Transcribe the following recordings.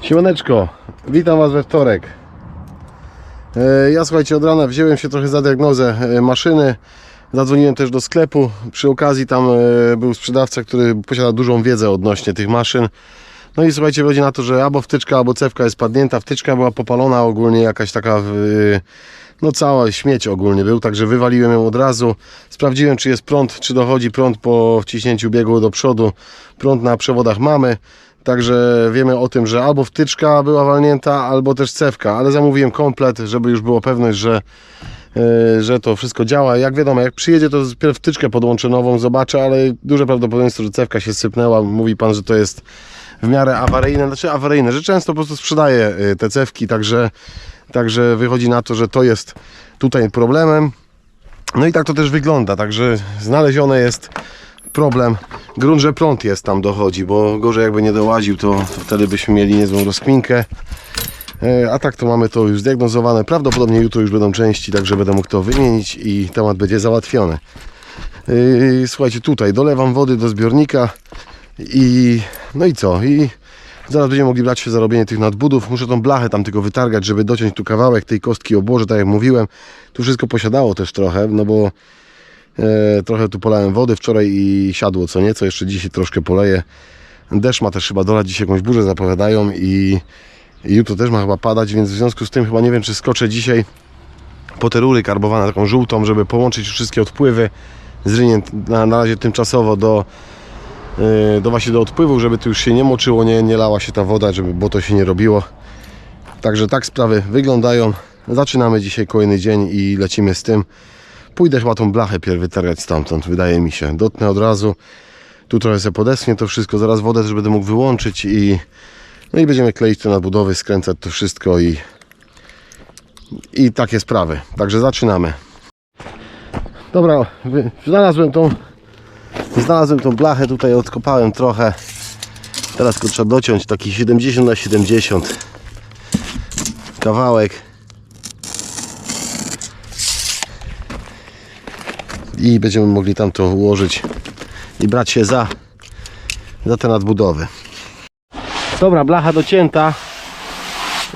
Siemaneczko, witam Was we wtorek. E, Ja słuchajcie, od rana wziąłem się trochę za diagnozę e, maszyny. Zadzwoniłem też do sklepu. Przy okazji tam e, był sprzedawca, który posiada dużą wiedzę odnośnie tych maszyn. No i słuchajcie, wychodzi na to, że albo wtyczka, albo cewka jest padnięta. Wtyczka była popalona ogólnie, jakaś taka, no cała śmieć ogólnie był, także wywaliłem ją od razu. Sprawdziłem, czy jest prąd, czy dochodzi prąd po wciśnięciu biegu do przodu. Prąd na przewodach mamy. Także wiemy o tym, że albo wtyczka była walnięta, albo też cewka, ale zamówiłem komplet, żeby już było pewność, że, e, że to wszystko działa. Jak wiadomo, jak przyjedzie, to dopiero wtyczkę podłączę nową, zobaczę, ale duże prawdopodobieństwo, że cewka się sypnęła. Mówi pan, że to jest w miarę awaryjne, znaczy awaryjne, że często po prostu sprzedaje e, te cewki, także, także wychodzi na to, że to jest tutaj problemem. No i tak to też wygląda, także znalezione jest problem. Grunt, że prąd jest tam dochodzi, bo gorzej jakby nie dołaził, to, to wtedy byśmy mieli niezłą rozkminkę. E, A tak to mamy to już zdiagnozowane. Prawdopodobnie jutro już będą części, także będę mógł to wymienić i temat będzie załatwiony. Yy, Słuchajcie, tutaj dolewam wody do zbiornika i no i co? I zaraz będziemy mogli brać się za robienie tych nadbudów. Muszę tą blachę tam tylko wytargać, żeby dociąć tu kawałek tej kostki obłoży, tak jak mówiłem. Tu wszystko posiadało też trochę, no bo e, trochę tu polałem wody wczoraj i siadło co nieco. Jeszcze dzisiaj troszkę poleję. Deszcz ma też chyba dolać, dzisiaj jakąś burzę zapowiadają i, jutro też ma chyba padać, więc w związku z tym chyba nie wiem, czy skoczę dzisiaj po te rury karbowane taką żółtą, żeby połączyć wszystkie odpływy z rynien na, na razie tymczasowo do, yy, do właśnie do odpływu, żeby tu już się nie moczyło, nie, nie lała się ta woda, żeby to się nie robiło. Także tak sprawy wyglądają. Zaczynamy dzisiaj kolejny dzień i lecimy z tym. Pójdę chyba tą blachę pierw wytargać stamtąd, wydaje mi się. Dotnę od razu. Tu trochę sobie podeschnie to wszystko, zaraz wodę też będę mógł wyłączyć i no i będziemy kleić te nadbudowy, skręcać to wszystko i i takie sprawy. Także zaczynamy. Dobra, znalazłem tą znalazłem tą blachę, tutaj odkopałem trochę. Teraz go trzeba dociąć, taki 70 na 70 kawałek. I będziemy mogli tam to ułożyć i brać się za, za te nadbudowy. Dobra, blacha docięta.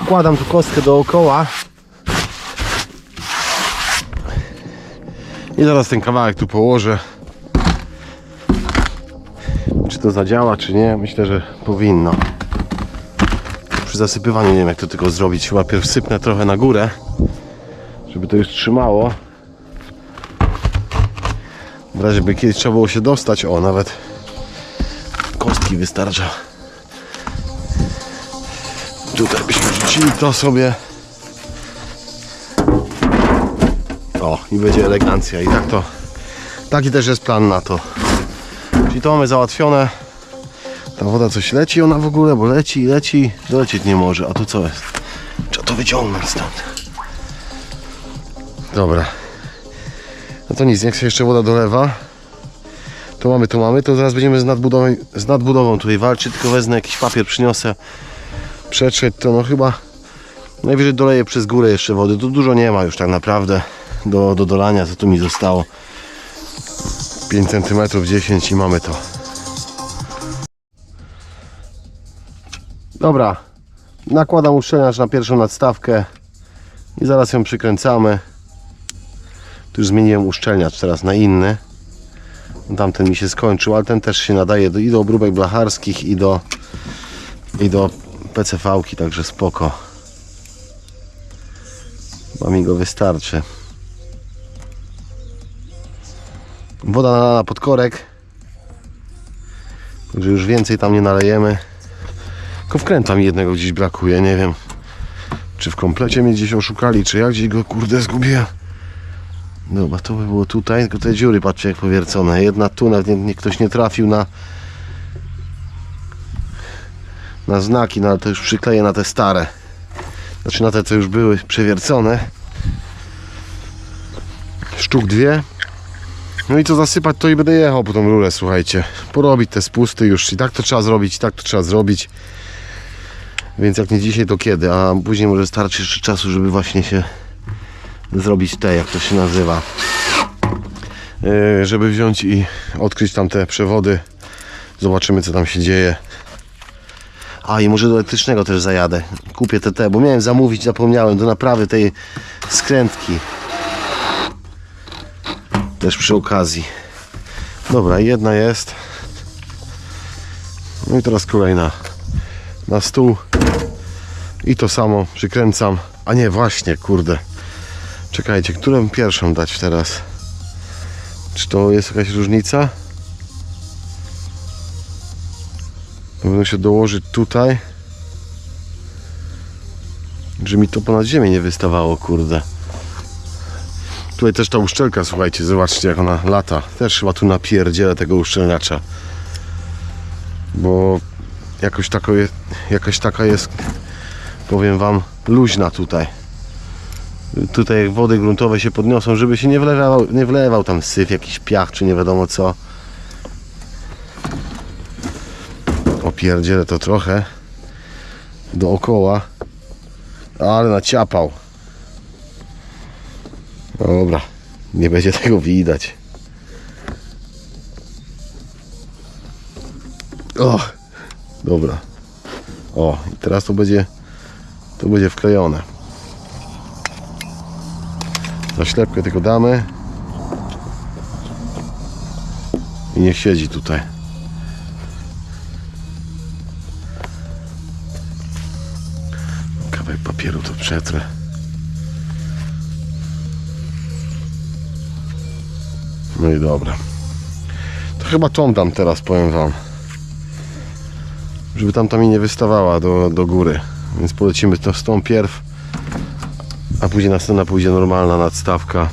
Układam tu kostkę dookoła. I zaraz ten kawałek tu położę. Czy to zadziała, czy nie? Myślę, że powinno. Przy zasypywaniu nie wiem jak to tylko zrobić. Chyba pierw sypnę trochę na górę, żeby to już trzymało. W razie by kiedyś trzeba było się dostać, o nawet kostki wystarcza. Tutaj byśmy rzucili to sobie. O, i będzie elegancja. I tak to, taki też jest plan na to. Czyli to mamy załatwione. Ta woda coś leci ona w ogóle, bo leci i leci, dolecieć nie może. A tu co jest? Trzeba to wyciągnąć stąd. Dobra. No to nic, niech się jeszcze woda dolewa. To mamy, to mamy. To zaraz będziemy z nadbudową, z nadbudową tutaj walczyć. Tylko wezmę jakiś papier, przyniosę. Przetrzeć to no chyba najwyżej doleję przez górę jeszcze wody. Tu dużo nie ma już tak naprawdę do, do dolania, co tu mi zostało 5 cm 10 i mamy to dobra nakładam uszczelniacz na pierwszą nadstawkę i zaraz ją przykręcamy tu już zmieniłem uszczelniacz teraz na inny tamten mi się skończył, ale ten też się nadaje do, i do obróbek blacharskich i do i do PCV-ki, także spoko chyba mi go wystarczy Woda nalana pod korek. Także już więcej tam nie nalejemy. Tylko wkręta mi jednego gdzieś brakuje, nie wiem. Czy w komplecie mnie gdzieś oszukali, czy ja gdzieś go kurde zgubiłem. Dobra, to by było tutaj, tylko te dziury patrzcie jak powiercone. Jedna tu, nawet nie, nie, ktoś nie trafił na na znaki, no ale to już przykleję na te stare. Znaczy na te, co już były przewiercone. Sztuk dwie. No i co zasypać, to i będę jechał po tą rurę, słuchajcie. Porobić te spusty już i tak to trzeba zrobić, i tak to trzeba zrobić. Więc jak nie dzisiaj, to kiedy? A później może starczy jeszcze czasu, żeby właśnie się zrobić te, jak to się nazywa. Yy, żeby wziąć i odkryć tam te przewody. Zobaczymy, co tam się dzieje. A i może do elektrycznego też zajadę. Kupię TT, bo miałem zamówić, zapomniałem, do naprawy tej skrętki. Też przy okazji. Dobra, jedna jest. No i teraz kolejna. Na stół. I to samo przykręcam. A nie, właśnie, kurde. Czekajcie, którą pierwszą dać teraz? Czy to jest jakaś różnica? Będę się dołożyć tutaj. Że mi to ponad ziemię nie wystawało, kurde. Tutaj też ta uszczelka, słuchajcie, zobaczcie jak ona lata. Też chyba tu napierdzielę tego uszczelniacza. Bo jakoś, tako jest, jakaś taka jest, powiem Wam, luźna tutaj. Tutaj wody gruntowe się podniosą, żeby się nie wlewał, nie wlewał tam syf, jakiś piach, czy nie wiadomo co. Opierdzielę to trochę dookoła, ale naciapał. Dobra, nie będzie tego widać. O, dobra. O, i teraz to będzie to będzie wklejone. Zaślepkę tylko damy. I niech siedzi tutaj. Kawałek papieru to przetrę. No i dobra. To chyba tą dam teraz, powiem wam. Żeby tamta mi nie wystawała do, do góry. Więc polecimy to z tą pierw. A później następna pójdzie normalna nadstawka.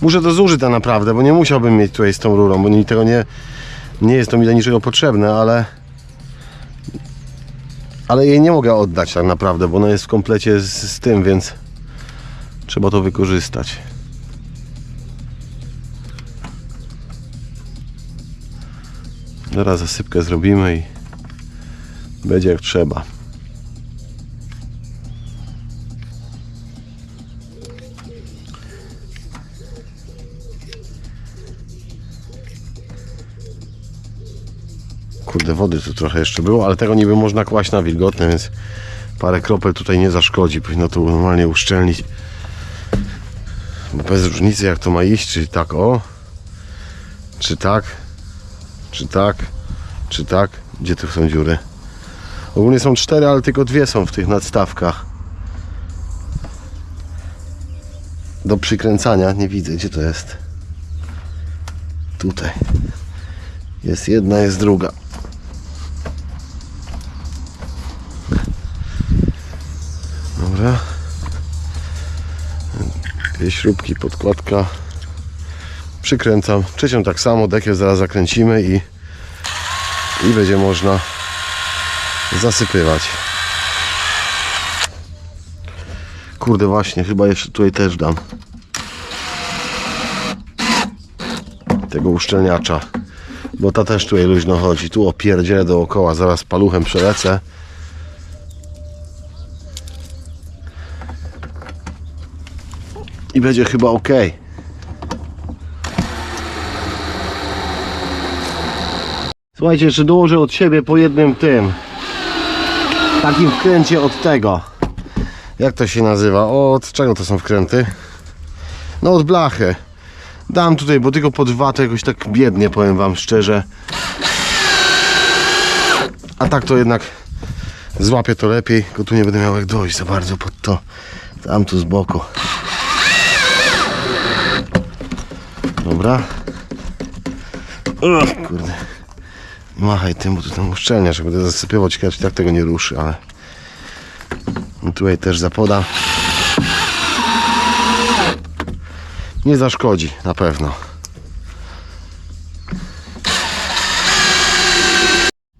Muszę to zużyć tak naprawdę, bo nie musiałbym mieć tutaj z tą rurą, bo tego nie, nie jest to mi do niczego potrzebne, ale ale jej nie mogę oddać tak naprawdę, bo ona jest w komplecie z, z tym, więc trzeba to wykorzystać. Zaraz zasypkę zrobimy i będzie jak trzeba. Kurde, wody tu trochę jeszcze było, ale tego niby można kłaść na wilgotne, więc parę kropel tutaj nie zaszkodzi. Powinno to normalnie uszczelnić. Bo bez różnicy jak to ma iść, czy tak o, czy tak, czy tak, czy tak. Gdzie tu są dziury? Ogólnie są cztery, ale tylko dwie są w tych nadstawkach. Do przykręcania, nie widzę, gdzie to jest. Tutaj. Jest jedna, jest druga. Dobra. Dwie śrubki, podkładka. Przykręcam. Trzecią tak samo, dekiel zaraz zakręcimy i, i będzie można zasypywać. Kurde właśnie, chyba jeszcze tutaj też dam. Tego uszczelniacza. Bo ta też tutaj luźno chodzi. Tu opierdzielę dookoła, zaraz paluchem przelecę. I będzie chyba ok. Słuchajcie, jeszcze dołożę od siebie po jednym tym. Takim wkręcie od tego. Jak to się nazywa? Od czego to są wkręty? No od blachy. Dam tutaj, bo tylko pod dwa to jakoś tak biednie, powiem wam szczerze. A tak to jednak złapię to lepiej, tylko tu nie będę miał jak dojść za bardzo pod to. Tam tu z boku. Dobra. Kurde. Machaj tym, bo tu tam uszczelniasz, jak będę zasypywał, ciekawe czy tak tego nie ruszy, ale No tutaj też zapoda. Nie zaszkodzi, na pewno.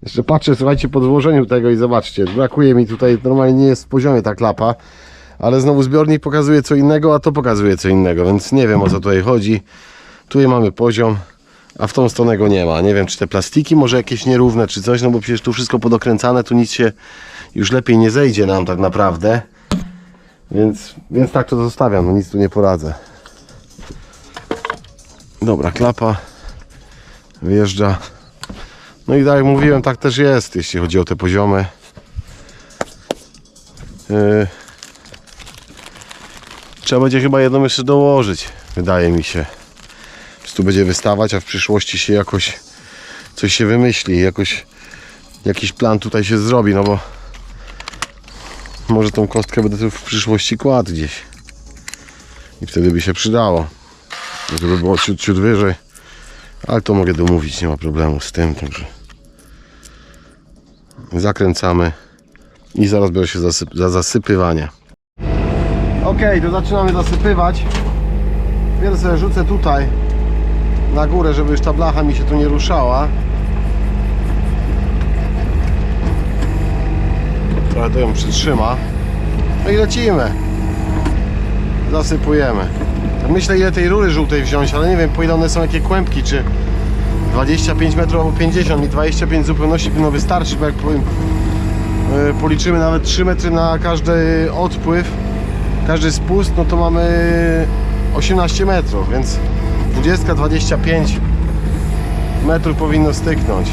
Jeszcze patrzę, słuchajcie, po złożeniu tego i zobaczcie, brakuje mi tutaj, normalnie nie jest w poziomie ta klapa, ale znowu zbiornik pokazuje co innego, a to pokazuje co innego, więc nie wiem o co tutaj chodzi. Tutaj mamy poziom, a w tą stronę go nie ma. Nie wiem, czy te plastiki może jakieś nierówne, czy coś, no bo przecież tu wszystko podokręcane, tu nic się już lepiej nie zejdzie nam tak naprawdę. Więc, więc tak to zostawiam, no nic tu nie poradzę. Dobra, klapa wyjeżdża. No i tak jak mówiłem, tak też jest, jeśli chodzi o te poziomy. Yy, Trzeba będzie chyba jedną jeszcze dołożyć, wydaje mi się. Prostu będzie wystawać, a w przyszłości się jakoś coś się wymyśli, jakoś jakiś plan tutaj się zrobi, no bo może tą kostkę będę tu w przyszłości kładł gdzieś. I wtedy by się przydało. Żeby było ciut, ciut wyżej. Ale to mogę domówić, nie ma problemu z tym. Także zakręcamy i zaraz biorę się zasyp za zasypywanie. Ok, to zaczynamy zasypywać. Pierwsze rzucę tutaj na górę, żeby już ta blacha mi się tu nie ruszała. Trochę to ją przytrzyma. No i lecimy. Zasypujemy. Tak myślę ile tej rury żółtej wziąć, ale nie wiem po ile one są, jakie kłębki, czy 25 metrów albo 50. Mi 25 w zupełności powinno wystarczyć, bo jak powiem, e, policzymy nawet 3 metry na każdy odpływ, każdy spust, no to mamy 18 metrów, więc 20-25 metrów powinno styknąć.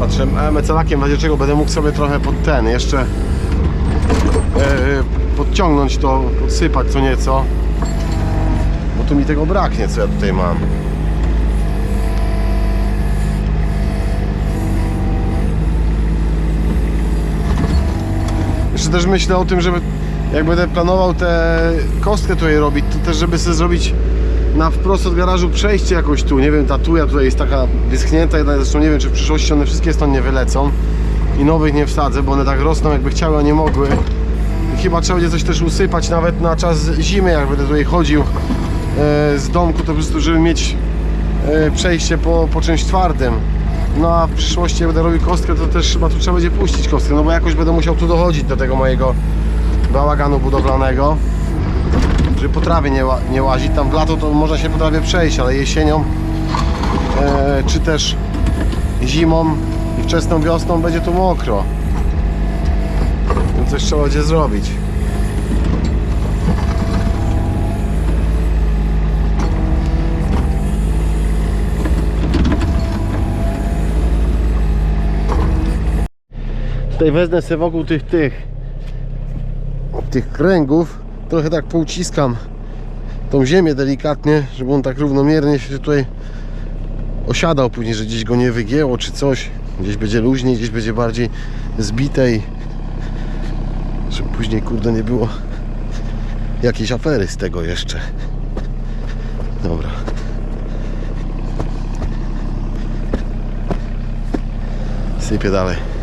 Patrzę e, mecelakiem, w razie czego będę mógł sobie trochę pod ten jeszcze e, podciągnąć to, podsypać co nieco. Bo tu mi tego braknie, co ja tutaj mam. Jeszcze też myślę o tym, żeby jak będę planował tę kostkę tutaj robić, to też żeby sobie zrobić na wprost od garażu przejście jakoś tu, nie wiem, ta tuja tutaj jest taka wyschnięta, zresztą nie wiem, czy w przyszłości one wszystkie stąd nie wylecą i nowych nie wsadzę, bo one tak rosną jakby chciały, a nie mogły. I chyba trzeba będzie coś też usypać nawet na czas zimy, jak będę tutaj chodził z domku, to po prostu, żeby mieć e, przejście po, po czymś twardym. No a w przyszłości jak będę robił kostkę, to też chyba tu trzeba będzie puścić kostkę, no bo jakoś będę musiał tu dochodzić do tego mojego bałaganu budowlanego żeby po trawie nie, nie łazić. Tam w lato to można się po trawie przejść, ale jesienią e, czy też zimą i wczesną wiosną będzie tu mokro. Więc coś trzeba będzie zrobić. Tutaj wezmę sobie wokół tych tych tych kręgów trochę tak pouciskam tą ziemię delikatnie, żeby on tak równomiernie się tutaj osiadał później, że gdzieś go nie wygięło czy coś. Gdzieś będzie luźniej, gdzieś będzie bardziej zbitej. Żeby później kurde nie było jakiejś afery z tego jeszcze. Dobra. Sypię dalej.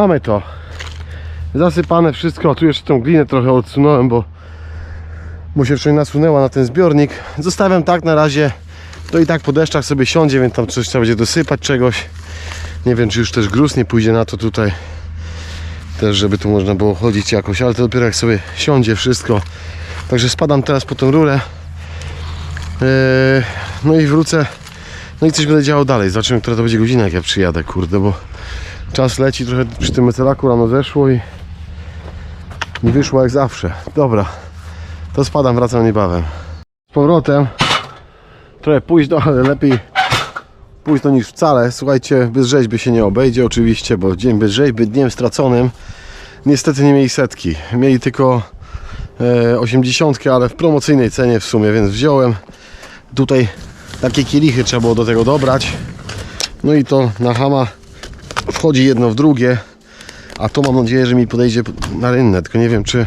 Mamy to. Zasypane wszystko. Tu jeszcze tą glinę trochę odsunąłem, bo, bo się wczoraj nasunęła na ten zbiornik. Zostawiam tak na razie. To i tak po deszczach sobie siądzie, więc tam coś trzeba będzie dosypać czegoś. Nie wiem, czy już też gruz nie pójdzie na to tutaj. Też, żeby tu można było chodzić jakoś, ale to dopiero jak sobie siądzie wszystko. Także spadam teraz po tą rurę. Yy, no i wrócę. No i coś będę działał dalej. Zobaczymy, która to będzie godzina, jak ja przyjadę, kurde, bo czas leci trochę przy tym mecelaku rano zeszło i nie wyszło jak zawsze. Dobra, to spadam, wracam niebawem. Z powrotem trochę późno, ale lepiej późno niż wcale. Słuchajcie, bez rzeźby się nie obejdzie oczywiście, bo dzień bez rzeźby, dniem straconym. Niestety nie mieli setki. Mieli tylko e, 80, ale w promocyjnej cenie w sumie, więc wziąłem. Tutaj takie kielichy trzeba było do tego dobrać. No i to na hama wchodzi jedno w drugie, a to mam nadzieję, że mi podejdzie na rynnę, tylko nie wiem czy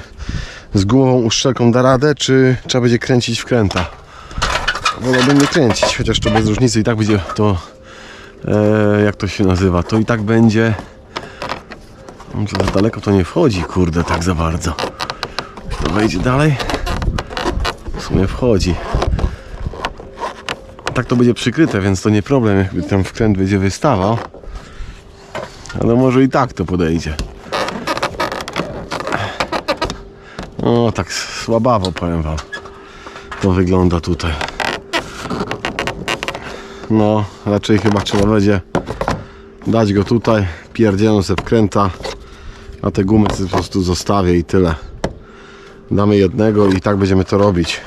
z gumową uszczelką da radę, czy trzeba będzie kręcić wkręta. Wolałbym nie kręcić, chociaż to bez różnicy i tak będzie to, e, jak to się nazywa, to i tak będzie No to za daleko to nie wchodzi, kurde, tak za bardzo. To wejdzie dalej. W sumie wchodzi. Tak to będzie przykryte, więc to nie problem, jakby tam wkręt będzie wystawał. Ale może i tak to podejdzie. O, tak słabawo powiem wam. To wygląda tutaj. No, raczej chyba trzeba będzie dać go tutaj, pierdzielą se wkręta, a te gumy po prostu zostawię i tyle. Damy jednego i tak będziemy to robić.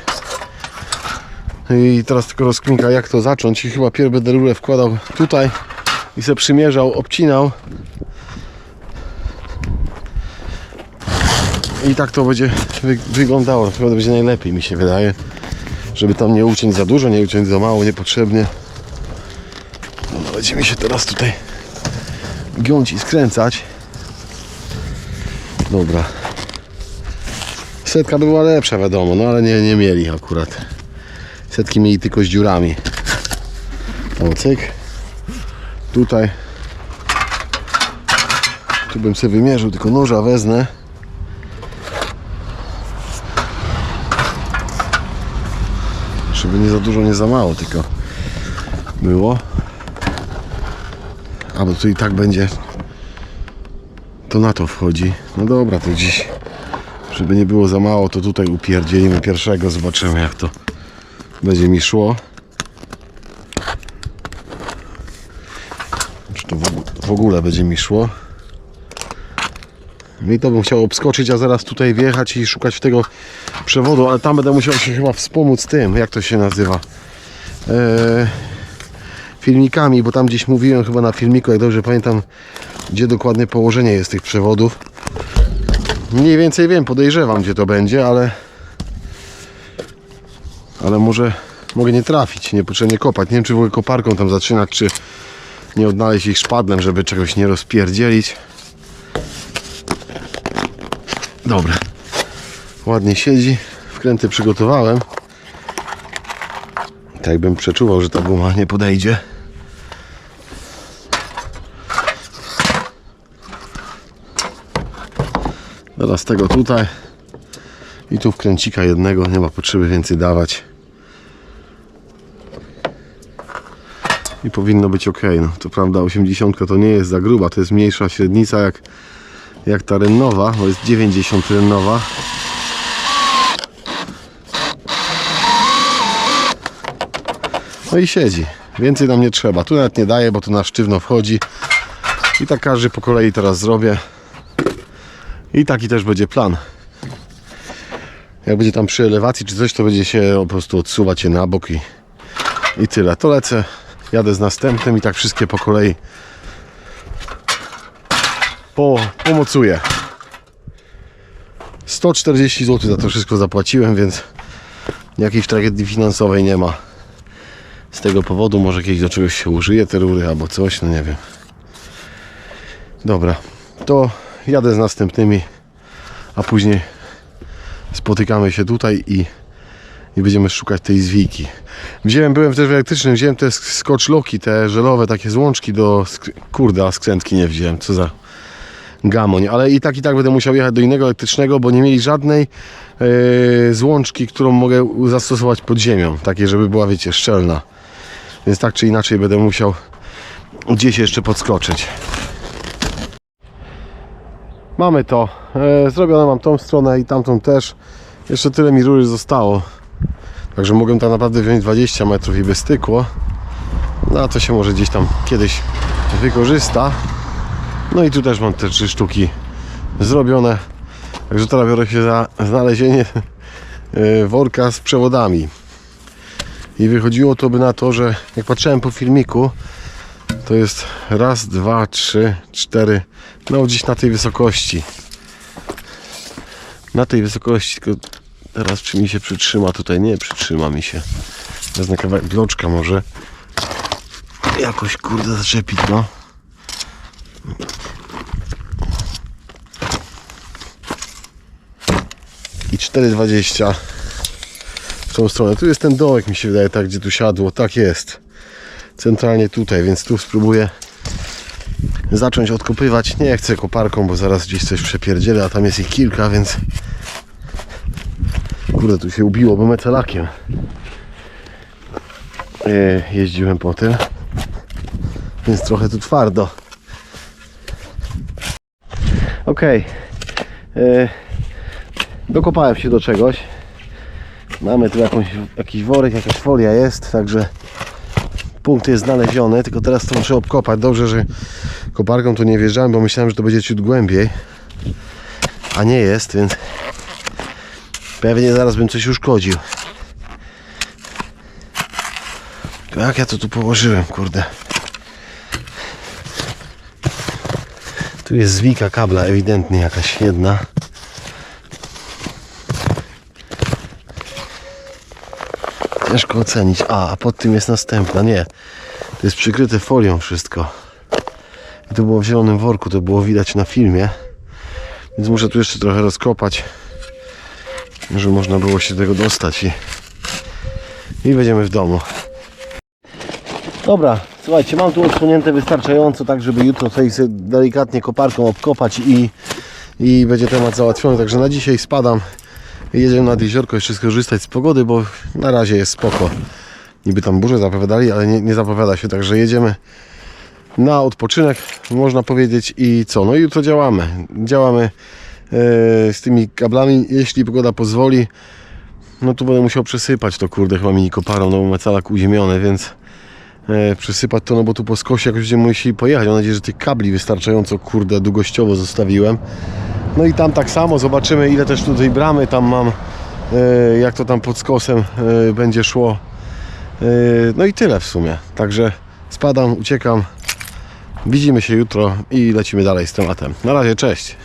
I teraz tylko rozkminka jak to zacząć i chyba pierw będę wkładał tutaj i se przymierzał, obcinał. I tak to będzie wy wyglądało. To będzie najlepiej mi się wydaje. Żeby tam nie uciąć za dużo, nie uciąć za mało, niepotrzebnie. No, będzie mi się teraz tutaj giąć i skręcać. Dobra. Setka by była lepsza, wiadomo, no ale nie, nie mieli akurat. Setki mieli tylko z dziurami. O, cyk. Tutaj. Tu bym sobie wymierzył, tylko noża wezmę. Żeby nie za dużo, nie za mało, tylko było. A bo tu i tak będzie. To na to wchodzi. No dobra, to dziś. Żeby nie było za mało, to tutaj upierdzielimy pierwszego. Zobaczymy jak to będzie mi szło. Czy to w ogóle, będzie mi szło. I to bym chciał obskoczyć, a zaraz tutaj wjechać i szukać tego przewodu, ale tam będę musiał się chyba wspomóc tym, jak to się nazywa. Eee, filmikami, bo tam gdzieś mówiłem chyba na filmiku, jak dobrze pamiętam, gdzie dokładnie położenie jest tych przewodów. Mniej więcej wiem, podejrzewam, gdzie to będzie, ale ale może mogę nie trafić, niepotrzebnie kopać. Nie wiem, czy w ogóle koparką tam zaczynać, czy nie odnaleźć ich szpadlem, żeby czegoś nie rozpierdzielić. Dobra. Ładnie siedzi. Wkręty przygotowałem. Tak jakbym przeczuwał, że ta guma nie podejdzie. Teraz tego tutaj. I tu wkręcika jednego. Nie ma potrzeby więcej dawać. I powinno być ok. No, to prawda 80 to nie jest za gruba. To jest mniejsza średnica jak jak ta rennowa, bo jest 90 rennowa. No i siedzi. Więcej nam nie trzeba. Tu nawet nie daje, bo tu na sztywno wchodzi. I tak każdy po kolei teraz zrobię. I taki też będzie plan. Jak będzie tam przy elewacji czy coś, to będzie się po prostu odsuwać je na bok i, i tyle. To lecę, jadę z następnym i tak wszystkie po kolei po, pomocuję. 140 zł za to wszystko zapłaciłem, więc jakiejś tragedii finansowej nie ma. Z tego powodu może kiedyś do czegoś się użyje te rury albo coś, no nie wiem. Dobra, to jadę z następnymi, a później spotykamy się tutaj i, i będziemy szukać tej zwijki. Wziąłem, byłem też w elektrycznym, wziąłem te scotch locki, te żelowe takie złączki do... sk- Kurde, a skrętki nie wziąłem, co za gamoń, ale i tak i tak będę musiał jechać do innego elektrycznego, bo nie mieli żadnej yy, złączki, którą mogę zastosować pod ziemią, takiej, żeby była, wiecie, szczelna. Więc tak czy inaczej będę musiał gdzieś jeszcze podskoczyć. Mamy to. E, zrobione mam tą stronę i tamtą też. Jeszcze tyle mi rury zostało. Także mogłem tam naprawdę wziąć 20 metrów i by stykło. No a to się może gdzieś tam kiedyś wykorzysta. No i tu też mam te trzy sztuki zrobione. Także teraz biorę się za znalezienie e, worka z przewodami. I wychodziło to by na to, że jak patrzyłem po filmiku, to jest raz, dwa, trzy, cztery, no gdzieś na tej wysokości. Na tej wysokości, tylko teraz czy mi się przytrzyma tutaj? Nie przytrzyma mi się. Wezmę kawałek bloczka może. Jakoś kurde zaczepić, no. i 4,20 w tą stronę. Tu jest ten dołek, mi się wydaje, tak gdzie tu siadło. Tak jest. Centralnie tutaj, więc tu spróbuję zacząć odkopywać. Nie chcę koparką, bo zaraz gdzieś coś przepierdzielę, a tam jest ich kilka, więc kurde, tu się ubiło, bo metalakiem e, jeździłem po tym, więc trochę tu twardo. Okej, e, dokopałem się do czegoś. Mamy tu jakąś, jakiś worek, jakaś folia jest, także punkt jest znaleziony, tylko teraz to muszę obkopać. Dobrze, że koparką tu nie wjeżdżałem, bo myślałem, że to będzie ciut głębiej, a nie jest, więc pewnie zaraz bym coś uszkodził. Jak ja to tu położyłem, kurde. Tu jest zwika kabla, ewidentnie jakaś jedna. Ciężko ocenić. A, a pod tym jest następna. Nie. To jest przykryte folią wszystko. I to było w zielonym worku, to było widać na filmie. Więc muszę tu jeszcze trochę rozkopać. Żeby można było się do tego dostać i, i będziemy w domu. Dobra, słuchajcie, mam tu odsłonięte wystarczająco, tak żeby jutro tutaj sobie delikatnie koparką obkopać i, i będzie temat załatwiony. Także na dzisiaj spadam. Jedziemy nad jeziorko jeszcze skorzystać z pogody, bo na razie jest spoko. Niby tam burze zapowiadali, ale nie, nie zapowiada się, także jedziemy na odpoczynek, można powiedzieć. I co? No i jutro działamy. Działamy z tymi kablami, jeśli pogoda pozwoli. No tu będę musiał przesypać to kurde chyba mini koparą, no bo macalak uziemiony, więc e, przesypać to, no bo tu po skosie jakoś będziemy musieli pojechać. Mam nadzieję, że tych kabli wystarczająco kurde długościowo zostawiłem. No i tam tak samo, zobaczymy ile też tutaj bramy tam mam, e, jak to tam pod skosem e, będzie szło. E, No i tyle w sumie. Także spadam, uciekam. Widzimy się jutro i lecimy dalej z tematem. Na razie, cześć.